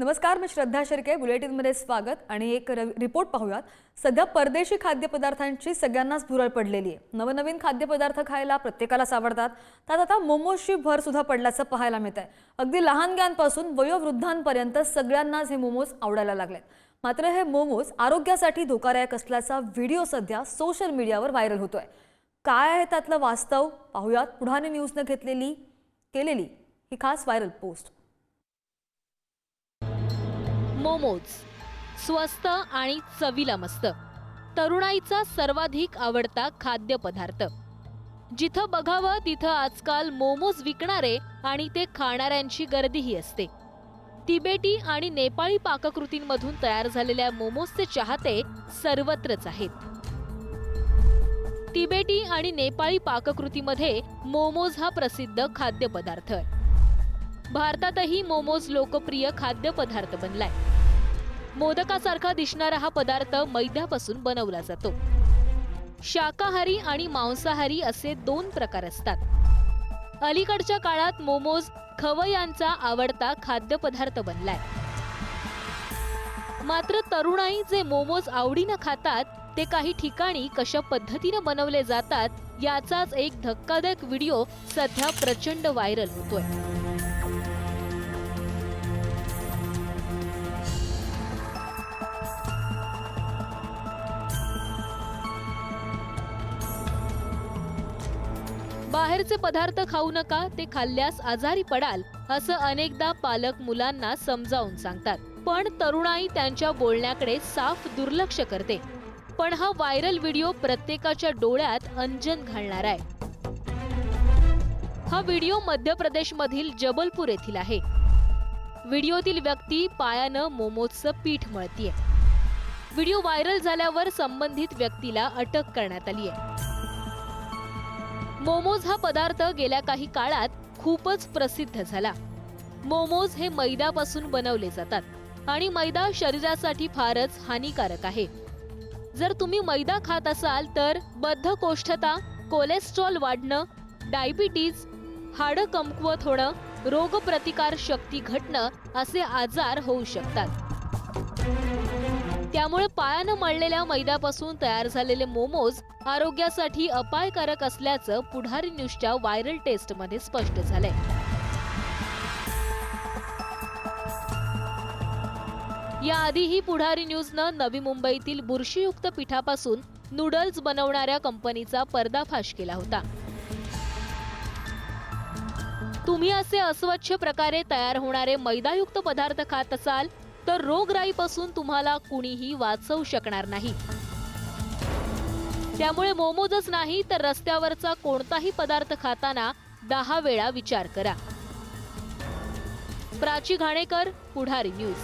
नमस्कार मी श्रद्धा शिर्के बुलेटिनमध्ये स्वागत आणि एक रिपोर्ट पाहूयात. सध्या परदेशी खाद्यपदार्थांची सगळ्यांनाच भुरळ पडलेली आहे. नवनवीन खाद्यपदार्थ खायला प्रत्येकालाच आवडतात. त्यात आता मोमोजची भर सुद्धा पडल्याचं पाहायला मिळत आहे अगदी लहानग्यांपासून वयोवृद्धांपर्यंत सगळ्यांनाच हे मोमोज आवडायला लागलेत. मात्र हे मोमोज आरोग्यासाठी धोकादायक असल्याचा व्हिडिओ सध्या सोशल मीडियावर व्हायरल होतोय. काय आहे त्यातलं वास्तव? पाहूयात. पुढाने न्यूजनं घेतलेली केलेली ही खास व्हायरल पोस्ट. मोमोज. स्वस्त आणि चवीला मस्त. तरुणाईचा सर्वाधिक आवडता खाद्यपदार्थ. जिथं बघावं तिथं आजकाल मोमोज विकणारे आणि ते खाणाऱ्यांची गर्दीही असते. तिबेटी आणि नेपाळी पाककृतींमधून तयार झालेल्या मोमोजचे चाहते सर्वत्रच आहेत. तिबेटी आणि नेपाळी पाककृतीमध्ये मोमोज हा प्रसिद्ध खाद्यपदार्थ. आहे भारतातही मोमोज लोकप्रिय खाद्यपदार्थ बनलाय. मोदकासारखा दिसणारा हा पदार्थ मैद्यापासून बनवला जातो. शाकाहारी आणि मांसाहारी असे दोन प्रकार असतात. अलीकडच्या काळात मोमोज खवयांचा आवडता खाद्यपदार्थ बनलाय. मात्र तरुणाई जे मोमोज आवडीनं खातात ते काही ठिकाणी कशा पद्धतीनं बनवले जातात याचाच एक धक्कादायक व्हिडिओ सध्या प्रचंड व्हायरल होतोय. बाहेरचे पदार्थ खाऊ नका ते खाल्ल्यास आजारी पडाल असं अनेकदा पालक मुलांना समजावून सांगतात. पण तरुणाई त्यांच्या बोलण्याकडे साफ दुर्लक्ष करते. पण हा व्हायरल व्हिडिओ प्रत्येकाच्या डोळ्यात अंजन घालणार आहे. हा व्हिडिओ मध्य प्रदेशमधील जबलपूर येथील आहे. व्हिडिओतील व्यक्ती पायानं मोमोजचं पीठ मळतीये. व्हिडिओ व्हायरल झाल्यावर संबंधित व्यक्तीला अटक करण्यात आली आहे मोमोज हा पदार्थ गेल्या काही काळात खूपच प्रसिद्ध झाला. मोमोज हे मैद्यापासून बनवले जातात आणि मैदा शरीरासाठी फारच हानिकारक आहे. जर तुम्ही मैदा खात असाल तर बद्धकोष्ठता कोलेस्ट्रॉल वाढणं डायबिटीज हाडं कमकुवत होणं रोगप्रतिकार शक्ती घटणं असे आजार होऊ शकतात. त्यामुळे पायानं मळलेल्या मैद्यापासून तयार झालेले मोमोज आरोग्यासाठी अपायकारक असल्याचं पुढारी न्यूजच्या व्हायरल टेस्टमध्ये स्पष्ट झालंय. याआधीही पुढारी न्यूजनं नवी मुंबईतील बुरशीयुक्त पिठापासून नूडल्स बनवणाऱ्या कंपनीचा पर्दाफाश केला होता. तुम्ही असे अस्वच्छ प्रकारे तयार होणारे मैदायुक्त पदार्थ खात असाल तर रोगराईपासून तुम्हाला कुणीही वाचवू शकणार नाही. त्यामुळे मोमोजच नाही तर रस्त्यावरचा कोणताही पदार्थ खाताना दहा वेळा विचार करा. प्राची घाणेकर पुढारी न्यूज.